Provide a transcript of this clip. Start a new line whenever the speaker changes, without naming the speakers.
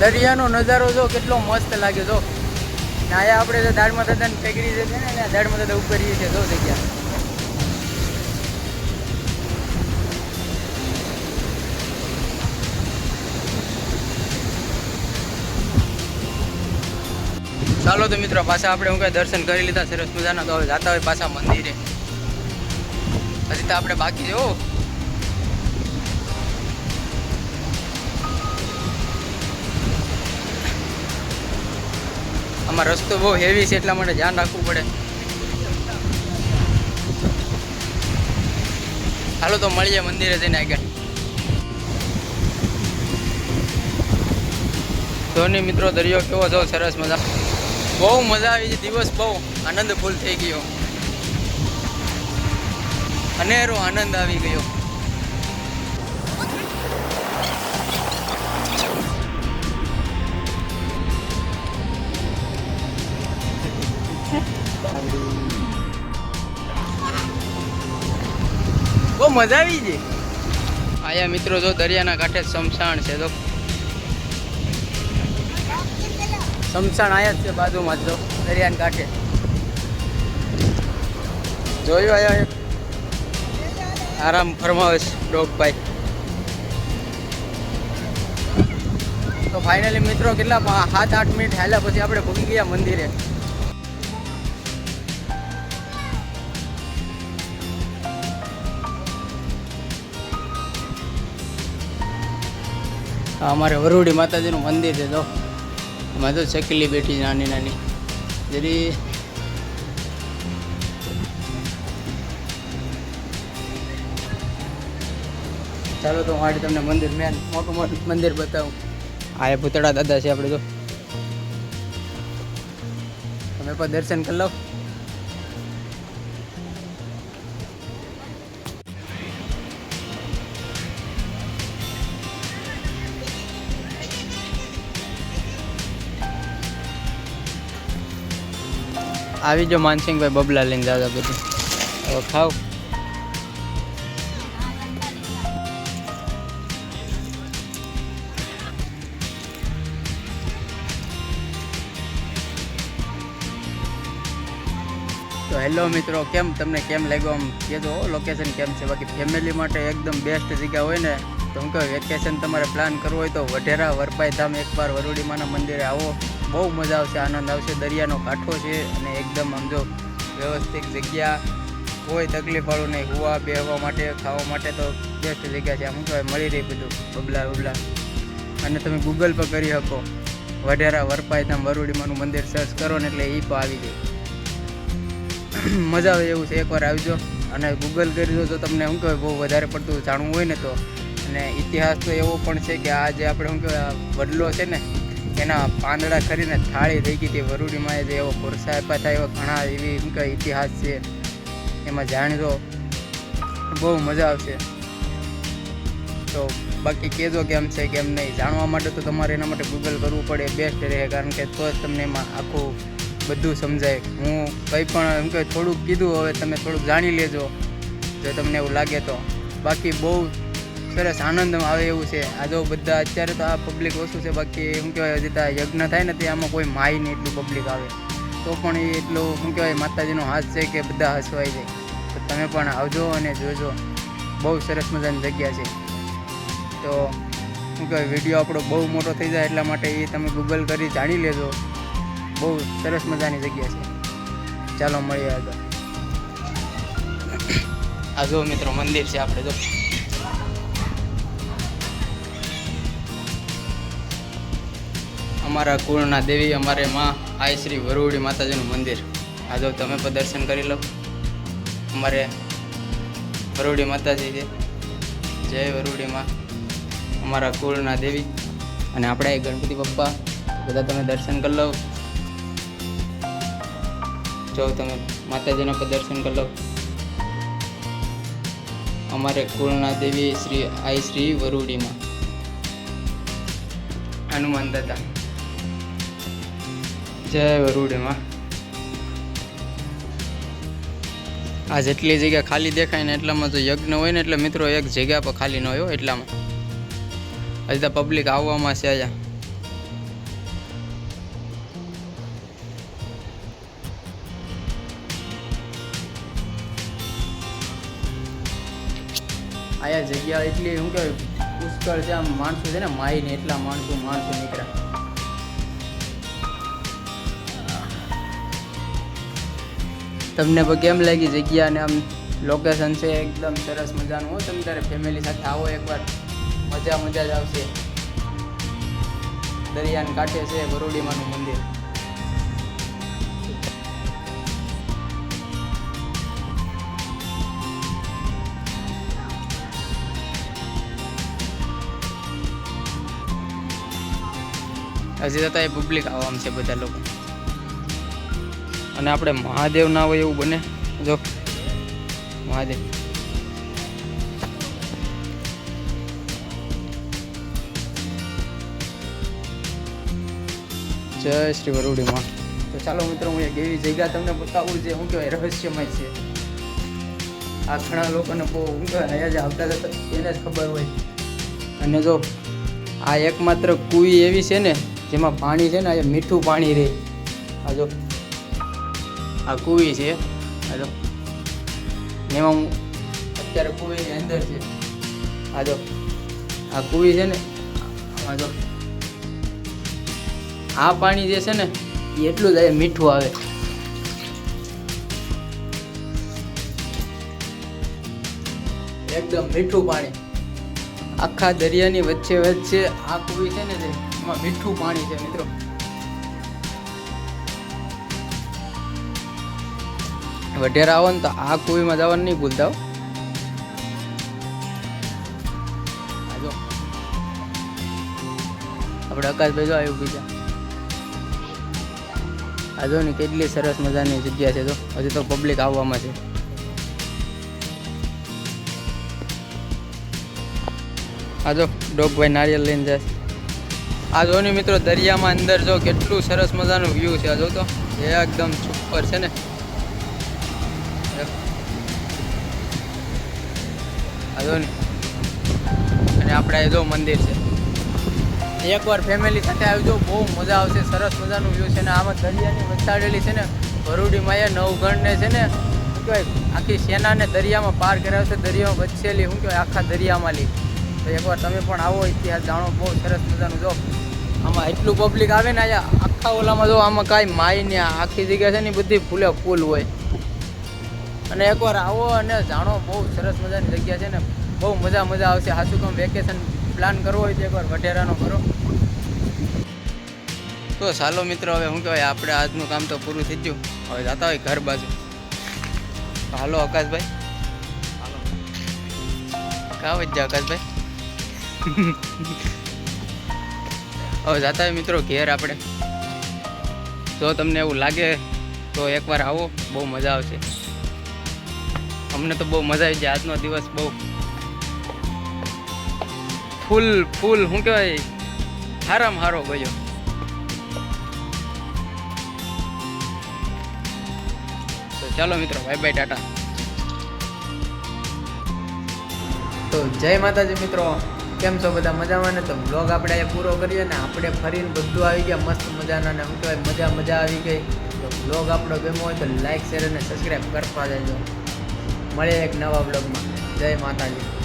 દરિયાનો નજારો જો કેટલો મસ્ત લાગે જો. ને અહીંયા આપણે જે દાડમાં દાદાની ફેકરી જે છે ને ત્યાં દાડમાં દાદા રહીએ છીએ જો જગ્યા. ચાલો તો મિત્રો, પાછા આપણે હું કઈ દર્શન કરી લીધા, સરસ મજાના, તો હવે જાતા હોય પાછા મંદિરે. હજી તો આપણે બાકી છે આમાં રસ્તો બહુ હેવી છે એટલા માટે ધ્યાન રાખવું પડે. હાલો તો મળીએ મંદિરે જઈને આગળ. ધોની મિત્રો, દરિયો કેવો છો? સરસ મજા. બહુ મજા આવી છે. દિવસ બહુ આનંદ ફૂલ થઈ ગયો. અનેરો આનંદ આવી ગયો. બહુ મજા આવી ગઈ. આયા મિત્રો જો દરિયાના કાંઠે સમસાણ છે તો સમસાણ આયા જ છે બાજુમાં જો દરિયાના કાંઠે જોયું આયા આરામ ફરમાવે છે ડોગભાઈ. તો ફાઇનલી મિત્રો કેટલા સાત આઠ મિનિટ હાલ્યા પછી આપણે ભૂગી ગયા મંદિરે. અમારે વરુડી માતાજીનું મંદિર છે તો એમાં તો ચકલી બેઠી નાની નાની. જરી. ચાલો તો હું તમને મંદિર મેન, મોટું મોટું મંદિર બતાવું. આ એ પૂતળા દાદા છે આપણે તો તમે પણ દર્શન કરી લો. આવી જો માનસિંહભાઈ, બબલા લઈને દાદા બધું. હવે ખાવ તો હેલો મિત્રો, કેમ તમને કેમ લાગ્યો આમ? કહેજો લોકેશન કેમ છે? બાકી ફેમિલી માટે એકદમ બેસ્ટ જગ્યા હોય ને, તો હું કહું વેકેશન તમારે પ્લાન કરવું હોય તો વઢેરા, વરપાઈ ધામ એકવાર વરુડીમાના મંદિરે આવો. બહુ મજા આવશે, આનંદ આવશે. દરિયાનો કાંઠો છે અને એકદમ આમ જો વ્યવસ્થિત જગ્યા. કોઈ તકલીફવાળું નહીં. હુવા બેહવા માટે, ખાવા માટે તો બેસ્ટ જગ્યા છે. આમ કહેવાય, મળી રહી બધું. બબલા બબલા. અને તમે ગૂગલ પર કરી શકો. વઢેરા, વરપાઈ ધામ, વરુડીમાનું મંદિર સર્ચ કરો ને એટલે એ પણ આવી જાય. મજા આવે એવું છે. એકવાર આવજો અને ગૂગલ કરી દો તો તમને શું કહેવાય, બહુ વધારે પડતું જાણવું હોય ને તો. અને ઇતિહાસ તો એવો પણ છે કે આ જે આપણે શું કહેવાય વડલો છે ને એના પાંદડા કરીને થાળી થઈ ગઈ હતી. વરુડીમાં જે એવો ખોરસા આપ્યા હતા. એવા ઘણા એવી કહેવાય ઇતિહાસ છે. એમાં જાણજો બહુ મજા આવશે. તો બાકી કહેજો કેમ છે, કેમ નહીં. જાણવા માટે તો તમારે એના માટે ગૂગલ કરવું પડે. બેસ્ટ રહે, કારણ કે તો જ તમને એમાં આખું બધું સમજાય. હું કંઈ પણ એમ કે થોડુંક કીધું, હવે તમે થોડુંક જાણી લેજો. જો તમને એવું લાગે તો. બાકી બહુ સરસ આનંદમાં આવે એવું છે. આ જો બધા અત્યારે તો આ પબ્લિક ઓછું છે, બાકી શું કહેવાય, હજી ત્યાં યજ્ઞ થાય ને તે આમાં કોઈ માય નહીં એટલું પબ્લિક આવે. તો પણ એ એટલું, શું કહેવાય, માતાજીનો હાથ છે કે બધા હસવાઈ જાય. તો તમે પણ આવજો અને જોજો. બહુ સરસ મજાની જગ્યા છે. તો શું કહેવાય વીડિયો આપણો બહુ મોટો થઈ જાય એટલા માટે એ તમે ગૂગલ કરી જાણી લેજો. બહુ સરસ મજાની જગ્યા છે. ચાલો, મળીએ આગળ. આ જો મિત્રો મંદિર છે આપણે જો. અમારા કુળના દેવી, અમારે માં આઈ શ્રી વરુડી માતાજીનું મંદિર. આ જો તમે પણ દર્શન કરી લો. અમારે વરુડી માતાજી છે. જય વરુડી માં. અમારા કુળના દેવી અને આપણે ગણપતિ બપ્પા બધા તમે દર્શન કરી લો. જો તમે માતાજીના પણ દર્શન કરી લો. અમારે કુળના દેવી શ્રી આઈ શ્રી વરુડીમાં હનુમાન દાદા. જય વરુડેમાં. આ જેટલી જગ્યા ખાલી દેખાય ને એટલામાં જો યજ્ઞ હોય ને એટલે મિત્રો એક જગ્યા પર ખાલી ન હોય એટલામાં. હજી તો પબ્લિક આવવામાં છે અહીંયા. આયા જગ્યા એટલી, શું કહેવાય, પુષ્કળ છે, આમ માણસો છે ને માય ને એટલા માણસો માણસો નીકળ્યા. તમને પણ કેમ લાગી જગ્યા અને આમ લોકેશન છે એકદમ સરસ મજાનું. હો, તમે તારે ફેમિલી સાથે આવો એકવાર. મજા મજા જ આવશે. દરિયાને કાંઠે છે વરોડીમાનું મંદિર. હજી તો એ પબ્લિક આવવાનું છે બધા લોકો. અને આપણે મહાદેવ ના હોય એવું બને. જો. મહાદેવ. જય શ્રી વરુડીમાં તો ચાલો મિત્રો, હું એક એવી જગ્યા તમને બતાવું જે શું કહેવાય, રહસ્યમય છે. આ ઘણા લોકોને બહુ શું કહેવાય અહીંયા જે આવતા એને જ ખબર હોય. અને જો, આ એકમાત્ર કુવી એવી છે ને, જેમાં પાણી છે ને, આ મીઠું પાણી રહે. આ જો. આ કુવી છે. આ જો એમાં હું અત્યારે કુવીની અંદર છે. આ જો આ કુવી છે ને આ આ પાણી જે છે ને, એ એટલું જ મીઠું આવે. એકદમ મીઠું પાણી. આખા દરિયાની વચ્ચે વચ્ચે આ કુવી છે ને, એમાં મીઠું પાણી છે મિત્રો. વઢેરા આવો ને તો આ કુવીમાં જવાનું નહીં ભૂલતા આપણે આકાશભાઈ જો. આવ્યું બીજા. આ જો ને કેટલી સરસ મજાની જગ્યા છે તો હજી તો પબ્લિક આવવામાં છે. આ જો ડોગભાઈ નારિયેલ લઈને જાય આ જો ને મિત્રો દરિયામાં અંદર જો કેટલું સરસ મજાનું વ્યૂ છે. આ જો તો એકદમ સુપર છે ને. જો ને. અને આપણે જો મંદિર છે. એકવાર ફેમિલી સાથે આવજો બહુ મજા આવશે, સરસ મજાનું વ્યૂ છે ને. આમાં દરિયાની વસાડેલી છે ને ભરૂડીમાં એ નવગણને છે ને, શું કહેવાય, આખી સેનાને દરિયામાં પાર કરાવશે, દરિયામાં વચ્ચેલી, શું કહેવાય, આખા દરિયામાં લી. તો એકવાર તમે પણ આવો, ઇતિહાસ જાણો, બહુ સરસ મજાનું જો. આમાં એટલું પબ્લિક આવે ને અહીંયા, આખા ઓલામાં જો, આમાં કાંઈ માય ને આખી જગ્યા છે ને બધી ફૂલે ફૂલ હોય. અને એકવાર આવો અને જાણો, બહુ સરસ મજાની જગ્યા છે ને. બહુ મજા મજા આવશે. હાસુ કામ વેકેશન પ્લાન કરવો હોય તો એકવાર વઢેરાનો કરો. તો ચાલો મિત્રો, હવે શું કહેવાય, આપણે આજનું કામ તો પૂરું થઈ ગયું. હવે જતા હોય ઘર બાજુ. હાલો આકાશભાઈ. કાં વચ્ચે આકાશભાઈ? હવે જતા હોય મિત્રો ઘેર આપણે. જો તમને એવું લાગે તો એકવાર આવો, બહુ મજા આવશે. અમને તો બહુ મજા આવી જાય આજનો દિવસ બહુ ફૂલ ફૂલ, શું કહેવાય? હારામ હારો ગયો. તો ચાલો મિત્રો બાય બાય ટાટા. તો જય માતાજી મિત્રો, કેમ છો બધા મજામાં? ને તો બ્લોગ આપણે અહીંયા પૂરો કરીએ ને આપણે ફરીને બધું આવી ગયા, મસ્ત મજાના ને શું કહેવાય, મજા મજા આવી ગઈ. તો બ્લોગ આપણો ગમ્યો હોય તો લાઈક શેર અને સબસ્ક્રાઈબ કરતા જજો મળીએ એક નવા બ્લોગમાં જય માતાજી.